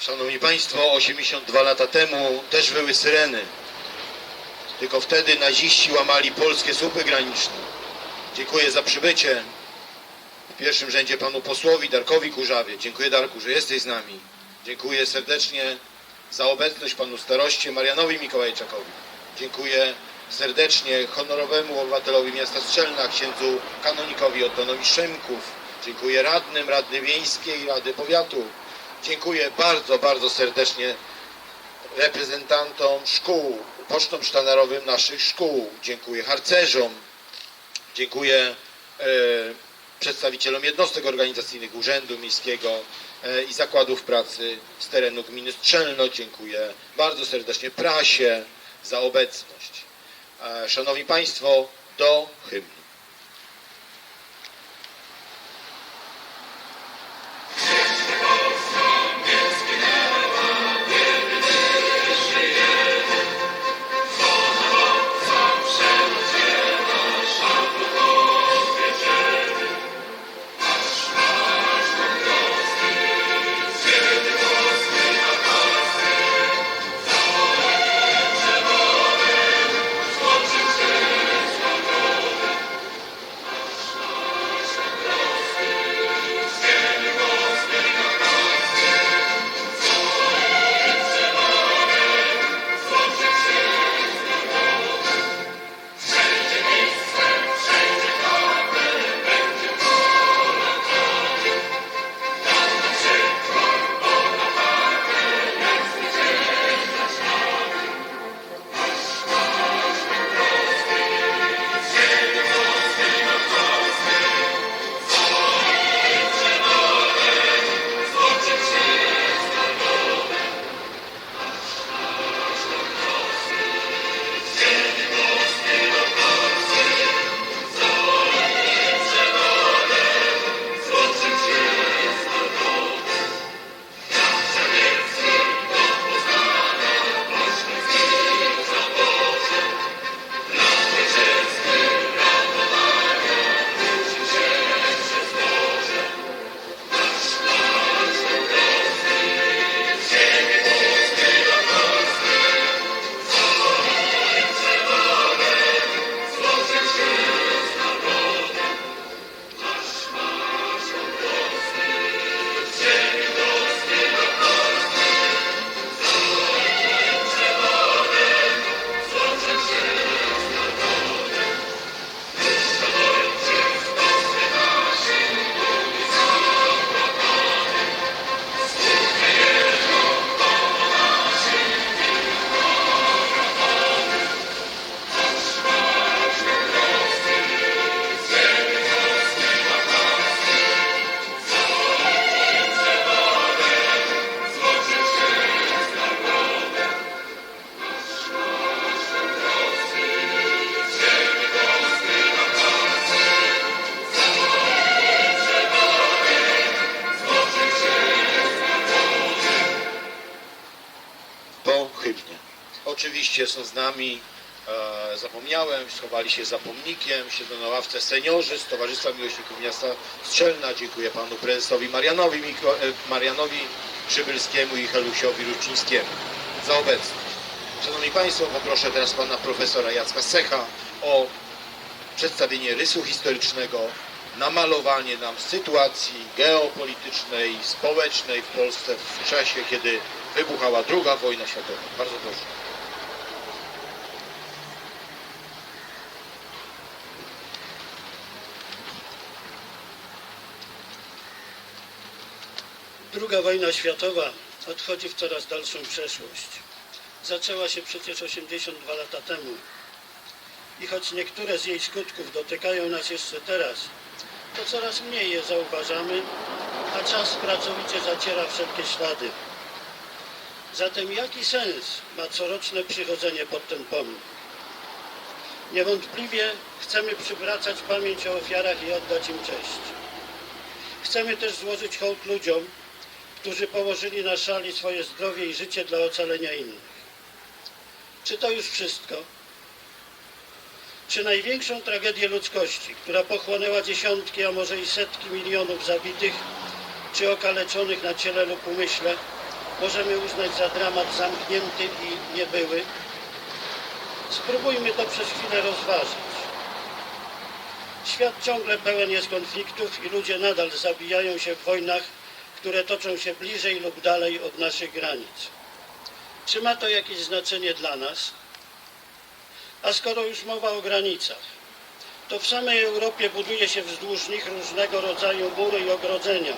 Szanowni Państwo, 82 lata temu też były syreny. Tylko wtedy naziści łamali polskie słupy graniczne. Dziękuję za przybycie. W pierwszym rzędzie panu posłowi Darkowi Kurzawie. Dziękuję Darku, że jesteś z nami. Dziękuję serdecznie za obecność panu staroście Marianowi Mikołajczakowi. Dziękuję serdecznie honorowemu obywatelowi miasta Strzelna, księdzu kanonikowi Ottonowi Szymków. Dziękuję radnym, radny miejskiej, rady powiatu. Dziękuję bardzo, bardzo serdecznie reprezentantom szkół, pocztom sztandarowym naszych szkół. Dziękuję harcerzom. Dziękuję e, przedstawicielom jednostek organizacyjnych Urzędu Miejskiego e, i Zakładów Pracy z terenu gminy Strzelno. Dziękuję bardzo serdecznie prasie za obecność. E, Szanowni Państwo, do hymnu. Oczywiście są z nami, e, zapomniałem, schowali się za pomnikiem, siedzą na ławce seniorzy z Towarzystwa Miłośników Miasta Strzelna. Dziękuję panu prezesowi Marianowi, Miko, e, Marianowi Przybylskiemu i Helusiowi Rucińskiemu za obecność. Szanowni Państwo, poproszę teraz pana profesora Jacka Secha o przedstawienie rysu historycznego, namalowanie nam sytuacji geopolitycznej, społecznej w Polsce w czasie, kiedy wybuchała II wojna światowa. Bardzo proszę. Druga wojna światowa odchodzi w coraz dalszą przeszłość. Zaczęła się przecież 82 lata temu. I choć niektóre z jej skutków dotykają nas jeszcze teraz, to coraz mniej je zauważamy, a czas pracowicie zaciera wszelkie ślady. Zatem jaki sens ma coroczne przychodzenie pod ten pomnik? Niewątpliwie chcemy przywracać pamięć o ofiarach i oddać im cześć. Chcemy też złożyć hołd ludziom, którzy położyli na szali swoje zdrowie i życie dla ocalenia innych. Czy to już wszystko? Czy największą tragedię ludzkości, która pochłonęła dziesiątki, a może i setki milionów zabitych czy okaleczonych na ciele lub umyśle, możemy uznać za dramat zamknięty i niebyły. Spróbujmy to przez chwilę rozważyć. Świat ciągle pełen jest konfliktów i ludzie nadal zabijają się w wojnach, które toczą się bliżej lub dalej od naszych granic. Czy ma to jakieś znaczenie dla nas? A skoro już mowa o granicach, to w samej Europie buduje się wzdłuż nich różnego rodzaju mury i ogrodzenia.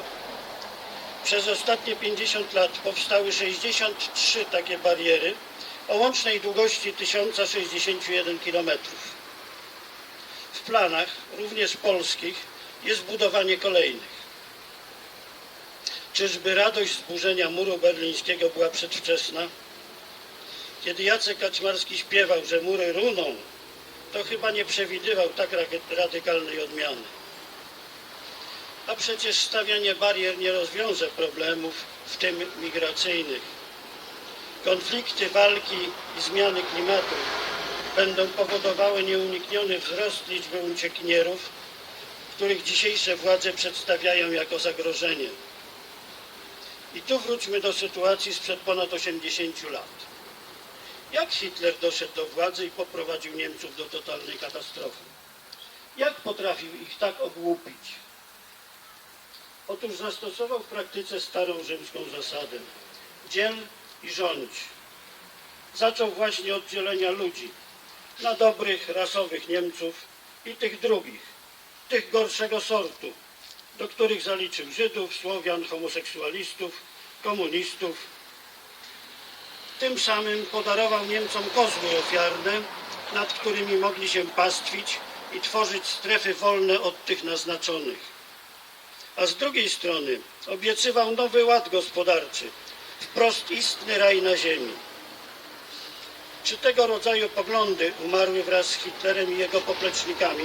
Przez ostatnie 50 lat powstały 63 takie bariery o łącznej długości 1061 km. W planach, również polskich, jest budowanie kolejnych. Czyżby radość zburzenia muru berlińskiego była przedwczesna? Kiedy Jacek Kaczmarski śpiewał, że mury runą, to chyba nie przewidywał tak ra- radykalnej odmiany. A przecież stawianie barier nie rozwiąże problemów, w tym migracyjnych. Konflikty, walki i zmiany klimatu będą powodowały nieunikniony wzrost liczby uciekinierów, których dzisiejsze władze przedstawiają jako zagrożenie. I tu wróćmy do sytuacji sprzed ponad 80 lat. Jak Hitler doszedł do władzy i poprowadził Niemców do totalnej katastrofy? Jak potrafił ich tak ogłupić? Otóż zastosował w praktyce starą rzymską zasadę. Dziel i rządź. Zaczął właśnie od dzielenia ludzi na dobrych, rasowych Niemców i tych drugich, tych gorszego sortu, do których zaliczył Żydów, Słowian, homoseksualistów, komunistów, tym samym podarował Niemcom kozły ofiarne, nad którymi mogli się pastwić i tworzyć strefy wolne od tych naznaczonych. A z drugiej strony obiecywał nowy ład gospodarczy, wprost istny raj na ziemi. Czy tego rodzaju poglądy umarły wraz z Hitlerem i jego poplecznikami?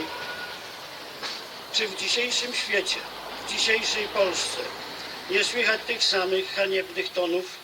Czy w dzisiejszym świecie, dzisiejszej Polsce. Nie słychać tych samych haniebnych tonów